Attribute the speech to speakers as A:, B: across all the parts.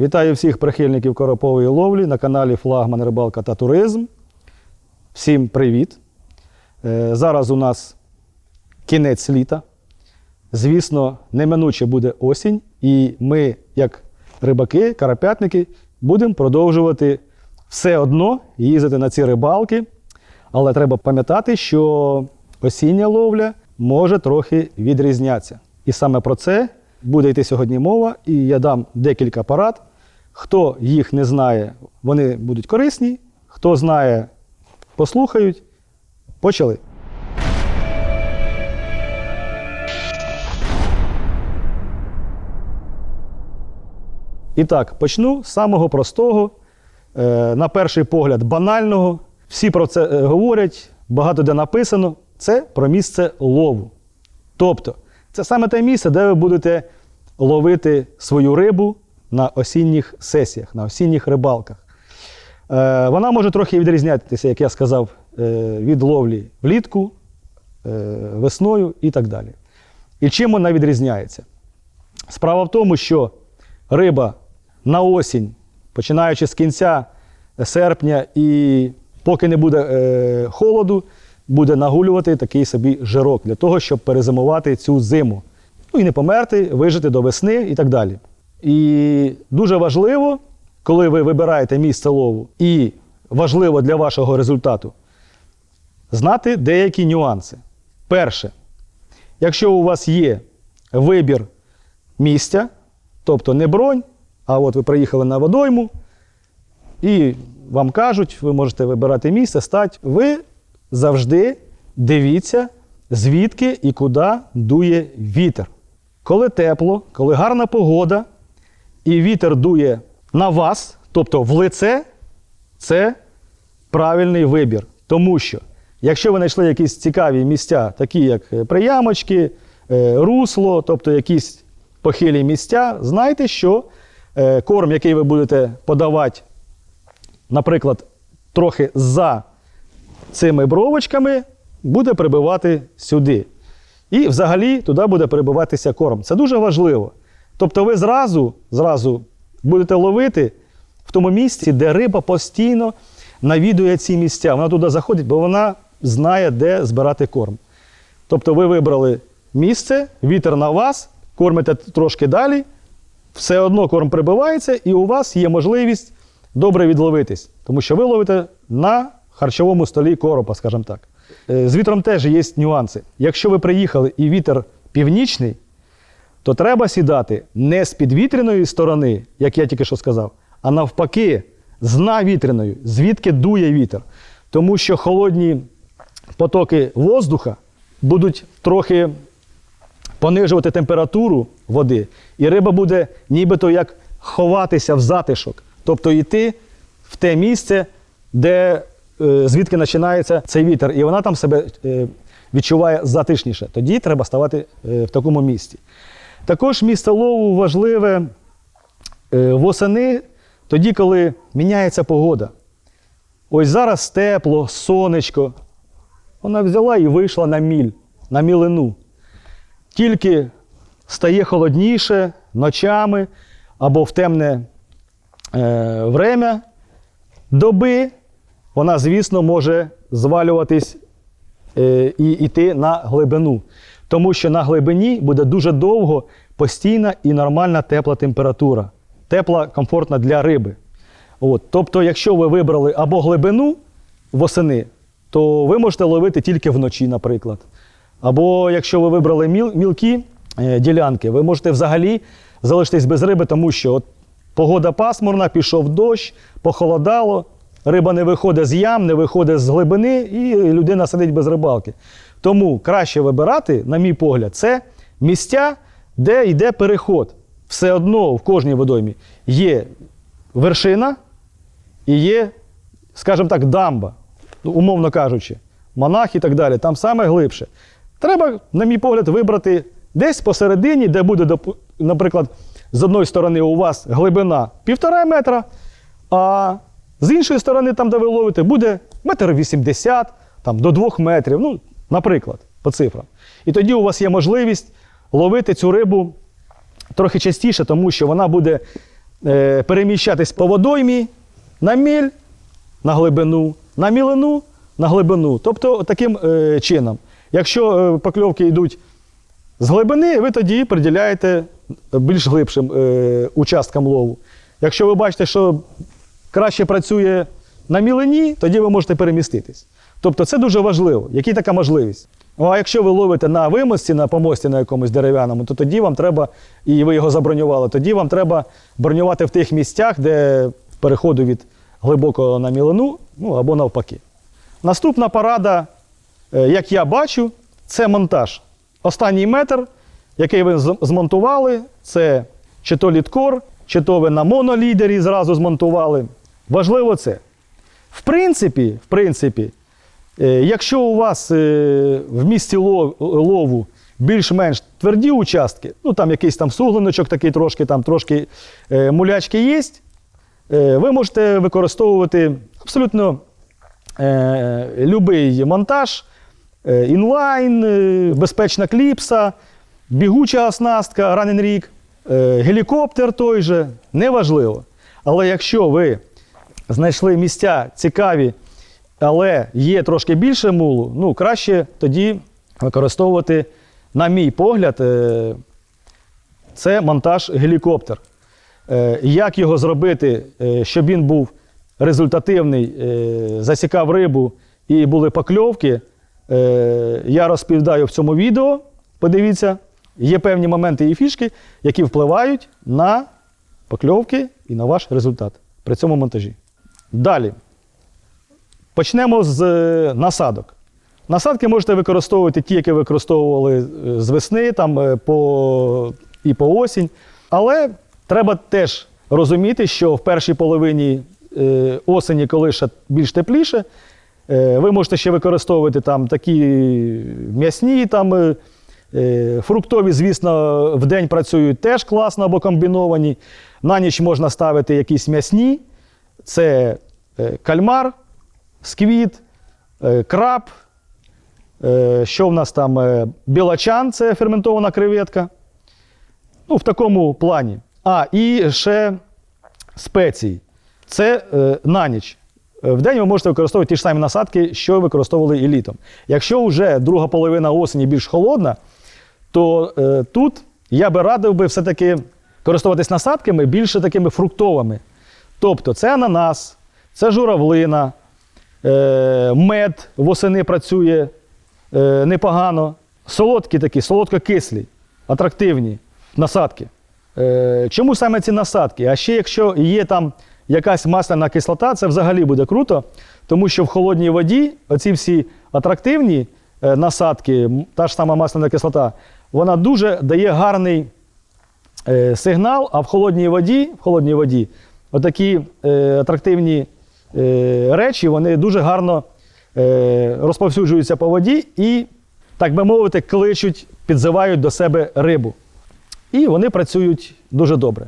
A: Вітаю всіх прихильників коропової ловлі на каналі Флагман Рибалка та Туризм. Всім привіт! Е, Зараз у нас кінець літа. Звісно, неминуче буде осінь, і ми, як рибаки, карапятники, будемо продовжувати все одно їздити на ці рибалки. Але треба пам'ятати, що осіння ловля може трохи відрізнятися. І саме про це буде йти сьогодні мова, і я дам декілька порад. Хто їх не знає, вони будуть корисні. Хто знає, послухають. Почали. І так, почну з самого простого, е, на перший погляд, банального. Всі про це е, говорять, багато де написано. Це про місце лову. Тобто, це саме те місце, де ви будете ловити свою рибу на осінніх сесіях, на осінніх рибалках. Е, Вона може трохи відрізнятися, як я сказав, е, від ловлі влітку, е, весною і так далі. І чим вона відрізняється? Справа в тому, що риба на осінь, починаючи з кінця серпня і поки не буде холоду, буде нагулювати такий собі жирок для того, щоб перезимувати цю зиму. Ну і не померти, вижити до весни і так далі. І дуже важливо, коли ви вибираєте місце лову, і важливо для вашого результату, знати деякі нюанси. Перше, якщо у вас є вибір місця, тобто не бронь, а от ви приїхали на водойму, і вам кажуть, ви можете вибирати місце, стать. Ви завжди дивіться, звідки і куди дує вітер. Коли тепло, коли гарна погода, і вітер дує на вас, тобто в лице, це правильний вибір. Тому що, якщо ви знайшли якісь цікаві місця, такі як е, приямочки, е, русло, тобто якісь похилі місця, знайте, що е, корм, який ви будете подавати, наприклад, трохи за цими бровочками, буде прибивати сюди. І взагалі туди буде прибиватися корм. Це дуже важливо. Тобто ви зразу, зразу будете ловити в тому місці, де риба постійно навідує ці місця. Вона туди заходить, бо вона знає, де збирати корм. Тобто ви вибрали місце, вітер на вас, кормите трошки далі, все одно корм прибивається, і у вас є можливість добре відловитись, тому що ви ловите на харчовому столі коропа, скажімо так. Е, З вітром теж є нюанси. Якщо ви приїхали і вітер північний, то треба сідати не з підвітряної сторони, як я тільки що сказав, а навпаки, з навітряної, звідки дує вітер. Тому що холодні потоки воздуха будуть трохи понижувати температуру води, і риба буде нібито як ховатися в затишок, тобто йти в те місце, де, е, звідки починається цей вітер, і вона там себе е, відчуває затишніше. Тоді треба ставати е, в такому місці. Також місце лову важливе е, восени, тоді, коли міняється погода. Ось зараз тепло, сонечко. Вона взяла і вийшла на міль, на мілину. Тільки стає холодніше ночами або в темне е, время доби, вона, звісно, може звалюватись е, і йти на глибину. Тому що на глибині буде дуже довго постійна і нормальна тепла температура. Тепла, комфортна для риби. От. Тобто, якщо ви вибрали або глибину восени, то ви можете ловити тільки вночі, наприклад. Або якщо ви вибрали міл, мілкі е, ділянки, ви можете взагалі залишитись без риби, тому що от погода пасмурна, пішов дощ, похолодало, риба не виходить з ям, не виходить з глибини, і людина сидить без рибалки. Тому краще вибирати, на мій погляд, це місця, де йде переход. Все одно в кожній водоймі є вершина і є, скажімо так, дамба, умовно кажучи, монах і так далі. Там саме глибше. Треба, на мій погляд, вибрати десь посередині, де буде, наприклад, з одної сторони у вас глибина півтора метра, а з іншої сторони, там, де ви ловите, буде метр вісімдесят, там, до двох метрів, ну, наприклад, по цифрам. І тоді у вас є можливість ловити цю рибу трохи частіше, тому що вона буде е, переміщатись по водоймі на міль, на глибину, на мілину, на глибину. Тобто таким е, чином. Якщо е, покльовки йдуть з глибини, ви тоді приділяєте більш глибшим е, участкам лову. Якщо ви бачите, що краще працює на мілині, тоді ви можете переміститись. Тобто це дуже важливо. Яка така можливість? Ну, а якщо ви ловите на вимості, на помості на якомусь дерев'яному, то тоді вам треба, і ви його забронювали, тоді вам треба бронювати в тих місцях, де переходу від глибокого на мілину, ну або навпаки. Наступна порада, е, як я бачу, це монтаж. Останній метр, який ви змонтували, це чи то літкор, чи то ви на монолідері зразу змонтували. Важливо це. В принципі, в принципі, якщо у вас е, в місті лову більш-менш тверді участки, ну там якийсь там суглиночок такий трошки, там трошки е, мулячки є, е, ви можете використовувати абсолютно е, любий монтаж, е, інлайн, е, безпечна кліпса, бігуча оснастка, ранен рік, е, гелікоптер той же, неважливо. Але якщо ви знайшли місця цікаві, але є трошки більше мулу, ну краще тоді використовувати, на мій погляд, е, це монтаж гелікоптер. Е, Як його зробити, е, щоб він був результативний, засікав рибу і були покльовки, я розповідаю в цьому відео. Подивіться, є певні моменти і фішки, які впливають на покльовки і на ваш результат при цьому монтажі. Далі. Почнемо з е, насадок. Насадки можете використовувати ті, які використовували е, з весни там, е, по, і по осінь. Але треба теж розуміти, що в першій половині осені, коли ще більш тепліше, ви можете ще використовувати там такі м'ясні, там, фруктові, звісно, в день працюють теж класно або комбіновані. На ніч можна ставити якісь м'ясні. Це кальмар, сквіт, е, краб. Е, Що в нас там? Е, Білачан це ферментована креветка. Ну, в такому плані. А, і ще спеції. Це на ніч. В день ви можете використовувати ті ж самі насадки, що використовували і літом. Якщо вже друга половина осені більш холодна, то е, тут я би радив би все-таки користуватись насадками більше такими фруктовими. Тобто це ананас, це журавлина, мед восени працює е, непогано. Солодкі такі, солодко-кислі, атрактивні насадки. Е, чому саме ці насадки? А ще якщо є там якась масляна кислота, це взагалі буде круто, тому що в холодній воді оці всі атрактивні е, насадки, та ж сама масляна кислота, вона дуже дає гарний е, сигнал, а в холодній воді, в холодній воді отакі е, атрактивні е, речі, вони дуже гарно е, розповсюджуються по воді і, так би мовити, кличуть, підзивають до себе рибу. І вони працюють дуже добре.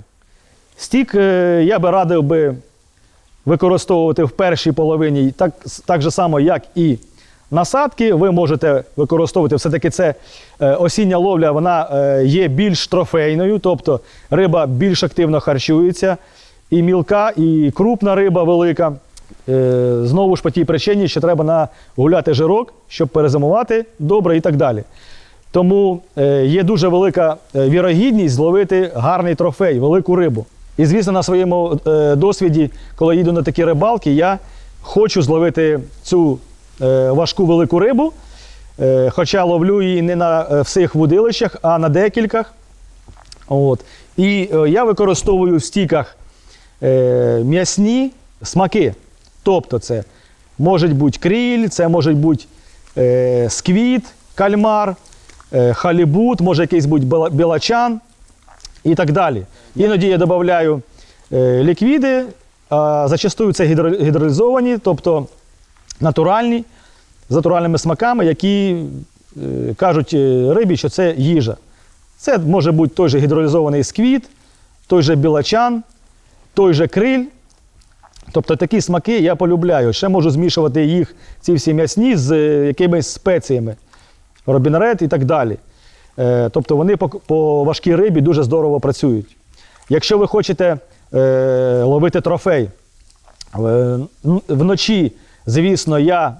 A: Стік е, я би радив би використовувати в першій половині так, так же само, як і насадки. Ви можете використовувати все-таки це е, осіння ловля, вона е, є більш трофейною, тобто риба більш активно харчується, і мілка, і крупна риба велика. Е, Знову ж по тій причині, що треба нагуляти жирок, щоб перезимувати добре і так далі. Тому е, є дуже велика е, вірогідність зловити гарний трофей, велику рибу. І, звісно, на своєму досвіді, коли їду на такі рибалки, я хочу зловити цю важку велику рибу, хоча ловлю її не на всіх вудилищах, а на декількох. От. І я використовую в стіках м'ясні смаки. Тобто, це може бути кріль, це може бути е, сквіт, кальмар, е, халібут, може якийсь бути білачан і так далі. Іноді я додаю е, ліквіди, а зачастую це гідро- гідролізовані, тобто натуральні, з натуральними смаками, які е, кажуть е, рибі, що це їжа. Це може бути той же гідролізований сквіт, той же білачан, той же криль. Тобто такі смаки я полюбляю. Ще можу змішувати їх, ці всі м'ясні, з е, якимись спеціями, робінарет і так далі. Е, Тобто вони по, по важкій рибі дуже здорово працюють. Якщо ви хочете е, ловити трофей. Вночі, звісно, я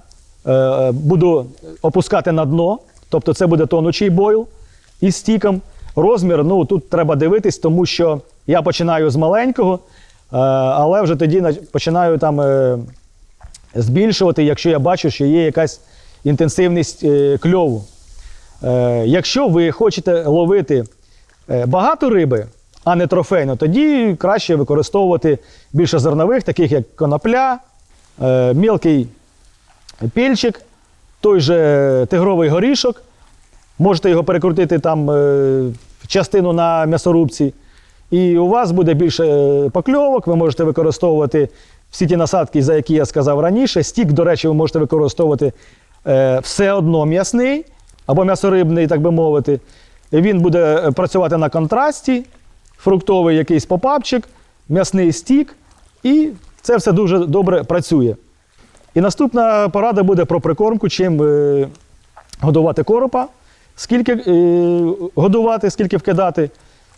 A: е, буду опускати на дно, тобто це буде тонучий бойл із стіком. Розмір, ну тут треба дивитись, тому що я починаю з маленького, але вже тоді починаю там е, збільшувати, якщо я бачу, що є якась інтенсивність е, кльову. Е, якщо ви хочете ловити е, багато риби, а не трофейно, тоді краще використовувати більше зернових, таких як конопля, е, мілкий пільчик, той же тигровий горішок. Можете його перекрутити там е, частину на м'ясорубці. І у вас буде більше е, покльовок, ви можете використовувати всі ті насадки, за які я сказав раніше. Стік, до речі, ви можете використовувати е, все одно м'ясний або м'ясорибний, так би мовити. Він буде е, працювати на контрасті, фруктовий якийсь попапчик, м'ясний стік, і це все дуже добре працює. І наступна порада буде про прикормку, чим годувати коропа, скільки годувати, скільки вкидати.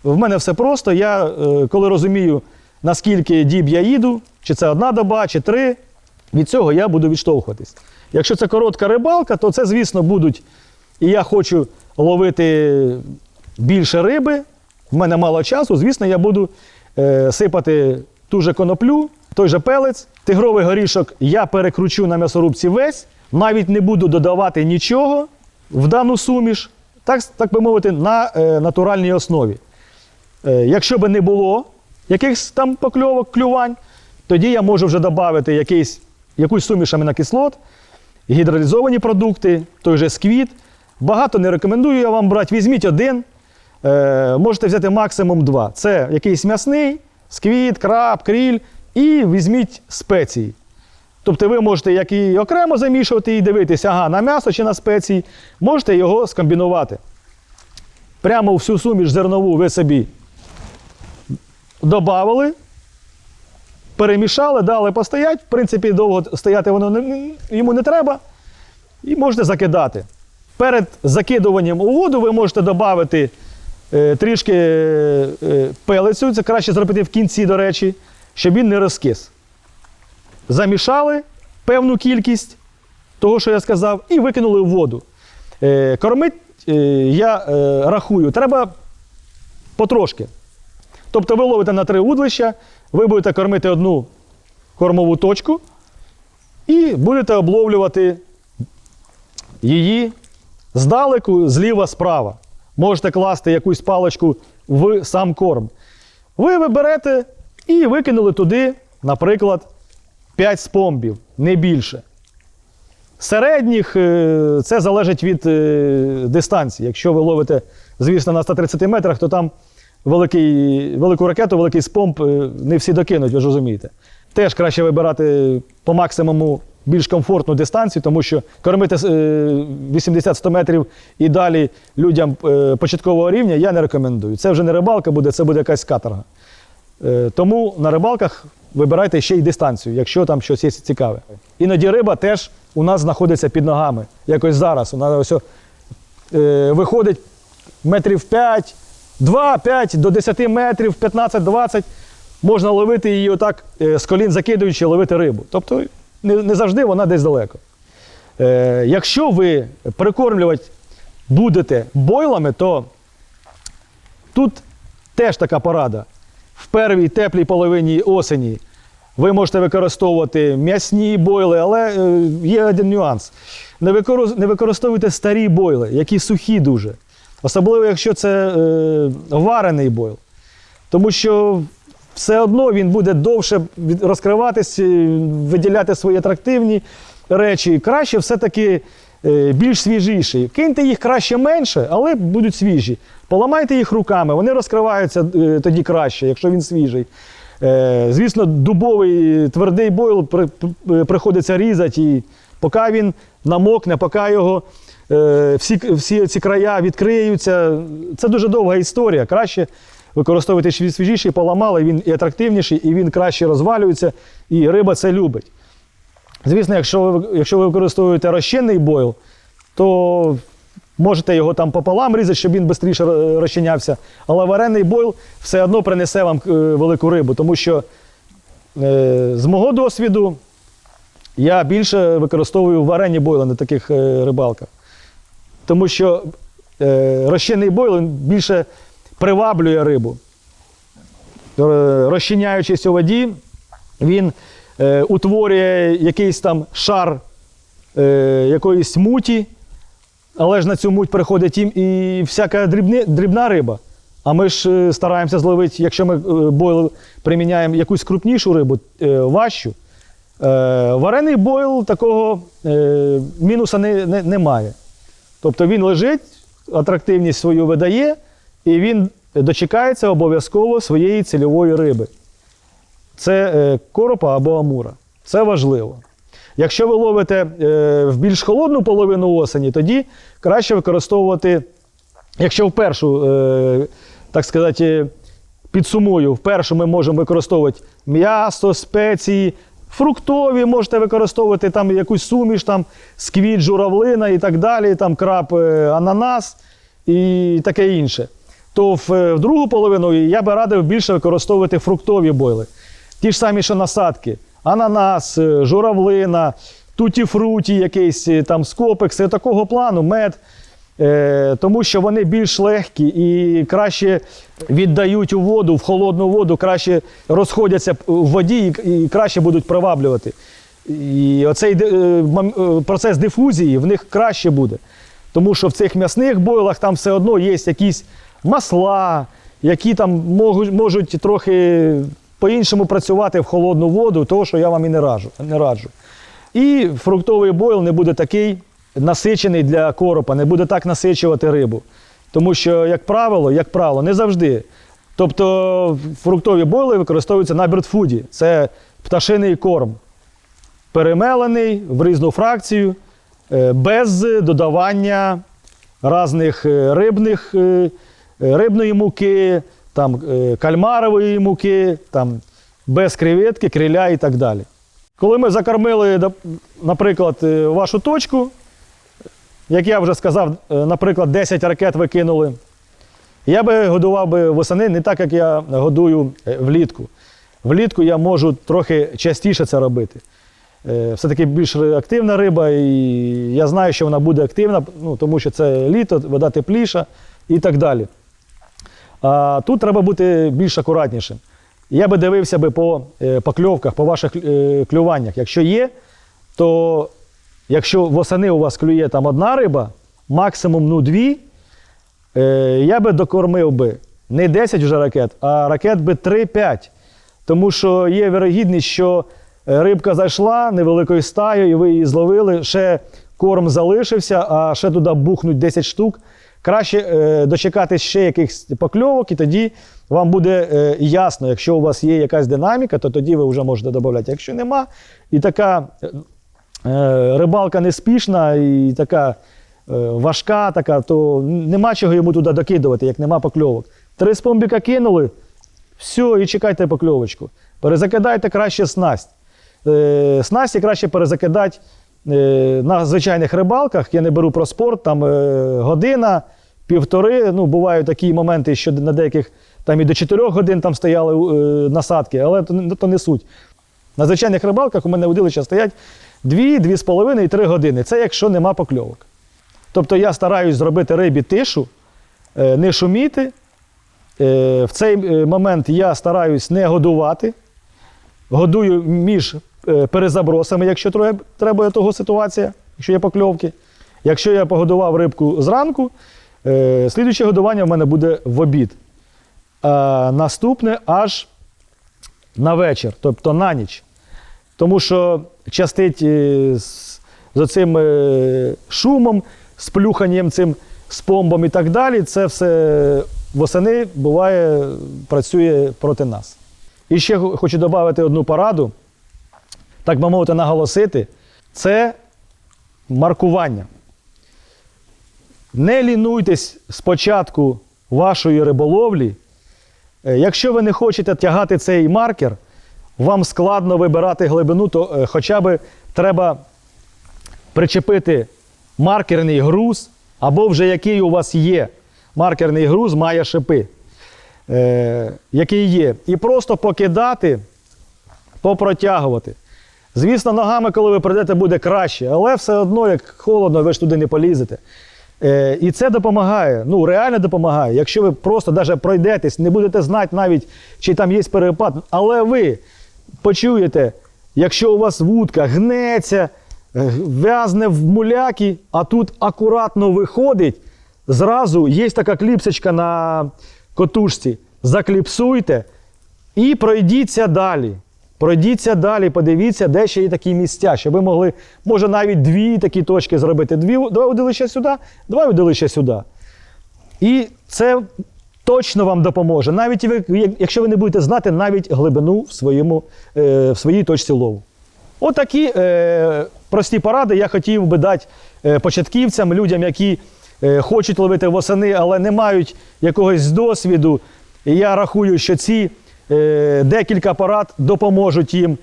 A: В мене все просто. Я е, коли розумію, наскільки діб я їду, чи це одна доба, чи три, від цього я буду відштовхуватись. Якщо це коротка рибалка, то це, звісно, будуть. І я хочу ловити більше риби. В мене мало часу, звісно, я буду е, сипати ту же коноплю, той же пелець. Тигровий горішок я перекручу на м'ясорубці весь, навіть не буду додавати нічого в дану суміш, так, так би мовити, на е, натуральній основі. Е, якщо би не було якихось там покльовок, клювань, тоді я можу вже додати якийсь, якусь суміш амінокислот, гідролізовані продукти, той же сквіт. Багато не рекомендую я вам брати. Візьміть один, е, можете взяти максимум два. Це якийсь м'ясний, сквіт, краб, кріль, і візьміть спеції. Тобто ви можете як і окремо замішувати і дивитися, ага, на м'ясо чи на спеції, можете його скомбінувати. Прямо всю суміш зернову ви собі додали, перемішали, дали постоять. В принципі, довго стояти воно не, йому не треба. І можете закидати. Перед закидуванням у воду ви можете додати е, трішки е, е, пелецю, це краще зробити в кінці, до речі, щоб він не розкис. Замішали певну кількість того, що я сказав, і викинули в воду. Е, кормить, е, я е, рахую, треба потрошки. Тобто ви ловите на три удлища, ви будете кормити одну кормову точку і будете обловлювати її здалеку, зліва, справа. Можете класти якусь паличку в сам корм. Ви виберете і викинули туди, наприклад, 5 спомбів, не більше. Середніх е, це залежить від е, дистанції. Якщо ви ловите, звісно, на 130 метрах, то там великий, велику ракету, великий спомб е, не всі докинуть, ви ж розумієте. Теж краще вибирати по максимуму більш комфортну дистанцію, тому що кормити е, 80-100 метрів і далі людям е, початкового рівня я не рекомендую. Це вже не рибалка буде, це буде якась каторга. Е, Тому на рибалках вибирайте ще й дистанцію, якщо там щось є цікаве. Іноді риба теж у нас знаходиться під ногами. Якось зараз. Вона ось, е, виходить метрів 5, 2-5 до 10 метрів, 15-20. Можна ловити її отак е, з колін закидуючи, ловити рибу. Тобто не, завжди вона десь далеко. Е, якщо ви прикормлювати будете бойлами, то тут теж така порада. В первій теплій половині осені ви можете використовувати м'ясні бойли, але е, є один нюанс. Не використовуйте старі бойли, які сухі дуже. Особливо, якщо це е, варений бойл. Тому що все одно він буде довше розкриватись, е, виділяти свої атрактивні речі. Краще все-таки е, більш свіжіші. Киньте їх краще менше, але будуть свіжі. Поламайте їх руками, вони розкриваються е, тоді краще, якщо він свіжий. Е, Звісно, дубовий твердий бойл при- при- приходиться різати, і поки він намокне, поки його е, всі, всі ці края відкриються. Це дуже довга історія. Краще використовувати сві- свіжіший, поламали, він і атрактивніший, і він краще розвалюється, і риба це любить. Звісно, якщо ви, якщо ви використовуєте розчинний бойл, то Можете його там пополам різати, щоб він швидше розчинявся. Але варений бойл все одно принесе вам е, велику рибу, тому що е, з мого досвіду я більше використовую варені бойли на таких е, рибалках. Тому що е, розчинний бойл більше приваблює рибу. Розчиняючись у воді, він е, утворює якийсь там шар е, якоїсь муті, але ж на цю муть приходить і, і всяка дрібні, дрібна риба. А ми ж е, стараємося зловити, якщо ми е, бойл приміняємо якусь крупнішу рибу, е, важчу. Варений бойл такого мінуса не, не, немає. Тобто він лежить, атрактивність свою видає, і він дочекається обов'язково своєї цільової риби. Це е, коропа або амура. Це важливо. Якщо ви ловите е, в більш холодну половину осені, тоді краще використовувати, якщо в першу, е, так сказати, підсумую, в першу ми можемо використовувати м'ясо, спеції, фруктові, можете використовувати там якусь суміш, там сквіт, журавлина і так далі, там краб, е, ананас і таке інше. То в, е, в другу половину я би радив більше використовувати фруктові бойли. Ті ж самі, що насадки: ананас, е, журавлина, туті-фруті, якийсь там скопекси, такого плану, мед. Е, тому що вони більш легкі і краще віддають у воду, в холодну воду, краще розходяться в воді і, краще будуть приваблювати. І оцей е, е, процес дифузії в них краще буде. Тому що в цих м'ясних бойлах там все одно є якісь масла, які там можуть, можуть трохи по-іншому працювати в холодну воду, того, що я вам і не раджу. Не раджу. І фруктовий бойл не буде такий насичений для коропа, не буде так насичувати рибу. Тому що, як правило, як правило, не завжди. Тобто фруктові бойли використовуються на бертфуді. Це пташиний корм, перемелений в різну фракцію, е, без додавання різних е, рибних, е, рибної муки, там, кальмарової муки, там, без креветки, криля і так далі. Коли ми закормили, наприклад, вашу точку, як я вже сказав, е, наприклад, 10 ракет ви кинули, я би годував би восени не так, як я годую е, влітку. Влітку я можу трохи частіше це робити. Е, Все-таки більш активна риба, і я знаю, що вона буде активна, ну, тому що це літо, вода тепліша і так далі. А тут треба бути більш акуратнішим. Я би дивився би по покльовках, по ваших клюваннях. Якщо є, то якщо восени у вас клює там одна риба, максимум ну дві, е, я би докормив би не 10 вже ракет, а ракет би 3-5. Тому що є вірогідність, що е, рибка зайшла невеликою стаєю, і ви її зловили, ще корм залишився, а ще туди бухнуть 10 штук. Краще е, дочекатись ще якихось покльовок, і тоді вам буде е, ясно, якщо у вас є якась динаміка, то тоді ви вже можете додати. Якщо нема, і така е, рибалка неспішна і така е, важка, така, то нема чого йому туди докидувати, як нема покльовок. Три спомбіка кинули, все, і чекайте покльовочку. Перезакидайте краще снасть. Е, снасті краще перезакидати е, на звичайних рибалках. Я не беру про спорт, там е, година, півтори. Ну, бувають такі моменти, що на деяких там і до 4 годин там стояли е, насадки, але то, то не суть. На звичайних рибалках у мене удилища стоять 2, 2,5 і 3 години. Це якщо нема покльовок. Тобто я стараюсь зробити рибі тишу, е, не шуміти. Е, В цей е, момент я стараюсь не годувати. Годую між перезабросами, якщо треба того ситуація, якщо є покльовки. Якщо я погодував рибку зранку, е, слідуюче годування в мене буде в обід. А наступне аж на вечір, тобто на ніч. Тому що частить е, з, цим шумом, з плюханням цим з помбом і так далі, це все восени буває, працює проти нас. І ще хочу додати одну пораду, так би мовити, наголосити, це маркування. Не лінуйтесь спочатку вашої риболовлі. Е, Якщо ви не хочете тягати цей маркер, вам складно вибирати глибину, то е, хоча б треба причепити маркерний груз або вже який у вас є маркерний груз, має шипи, е, який є. І просто покидати, попротягувати. Звісно, ногами, коли ви прийдете, буде краще, але все одно, як холодно, ви ж туди не полізете. Е, і це допомагає, ну реально допомагає. Якщо ви просто навіть пройдетесь, не будете знати навіть, чи там є перепад, але ви почуєте, якщо у вас вудка гнеться, е, в'язне в муляки, а тут акуратно виходить, зразу є така кліпсочка на котушці. Закліпсуйте і пройдіться далі. Пройдіться далі, подивіться, де ще є такі місця, щоб ви могли, може, навіть дві такі точки зробити. Дві, два удилища сюди, два удилища сюди. І це точно вам допоможе, навіть якщо ви не будете знати навіть глибину в, своєму, е, в своїй точці лову. Отакі е, прості поради я хотів би дати е, початківцям, людям, які хочуть ловити восени, але не мають якогось досвіду. Я рахую, що ці декілька порад допоможуть їм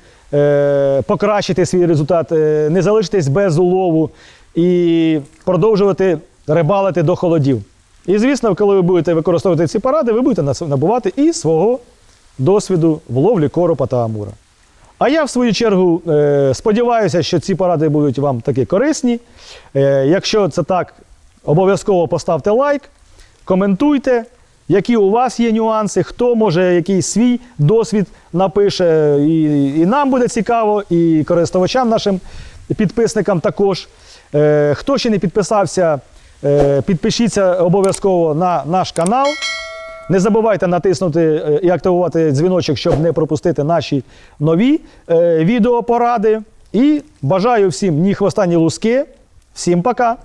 A: покращити свій результат, не залишитись без улову і продовжувати рибалити до холодів. І звісно, коли ви будете використовувати ці поради, ви будете набувати і свого досвіду в ловлі коропа та амура. А я, в свою чергу, е, сподіваюся, що ці поради будуть вам таки корисні. Е, Якщо це так, обов'язково поставте лайк, коментуйте, які у вас є нюанси, хто може якийсь свій досвід напише. І, і нам буде цікаво, і користувачам нашим підписникам також. Е, Хто ще не підписався, підпишіться обов'язково на наш канал. Не забувайте натиснути е, і активувати дзвіночок, щоб не пропустити наші нові е, відеопоради. І бажаю всім ні хвоста, ні луски. Всім пока!